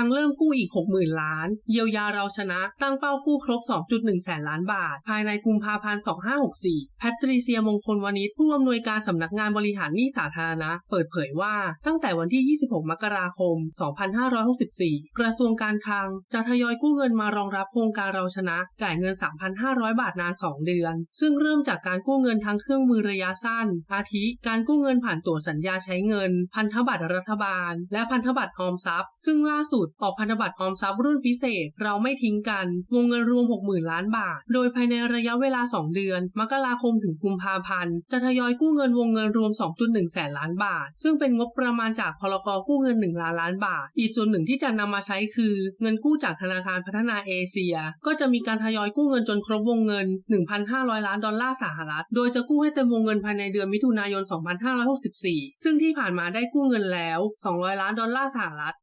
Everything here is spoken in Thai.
างเริ่มกู้อีก 60,000 ล้าน เยียวยาเราชนะตั้งเป้ากู้ครบ 2.1 แสนล้านบาท ภายในกุมภาพันธ์ 2564 แพทริเซียมงคลวณิชผู้อำนวยการสำนักงานบริหารหนี้สาธารณะ เปิดเผยว่าตั้งแต่วันที่ 26 มกราคม 2564 กระทรวงการคลัง จะทยอยกู้เงินมารองรับโครงการเราชนะ จ่ายเงิน 3,500 บาทนาน 2 เดือน ซึ่งเริ่มจากการกู้เงินทั้งเครื่องมือระยะสั้น อาทิ การกู้เงินผ่านตั๋วสัญญาใช้เงิน พันธบัตรรัฐบาล และพันธบัตรออมทรัพย์ ซึ่งล่าสุดออกพันธบัตรออมทรัพย์รุ่นพิเศษ เราไม่ทิ้งกัน วงเงินรวม 60,000 ล้านบาท โดยภายในระยะเวลา 2 เดือน มกราคมถึงกุมภาพันธ์ จะทยอยกู้เงินวงเงินรวม 2.1 แสนล้านบาท ซึ่งเป็นงบประมาณจากพลกกู้เงิน 1 ล้านล้านบาท อีกส่วนหนึ่งที่จะนำมาใช้คือ เงินกู้จากธนาคารพัฒนาเอเชีย ก็จะมีการทยอยกู้เงินจนครบวงเงิน 1,500 ล้านดอลลาร์สหรัฐ โดยจะกู้ให้เต็มวงเงินภายในเดือนมิถุนายน 2564 ซึ่งที่ผ่านมาได้กู้เงินแล้ว 200 ล้านดอลลาร์สหรัฐ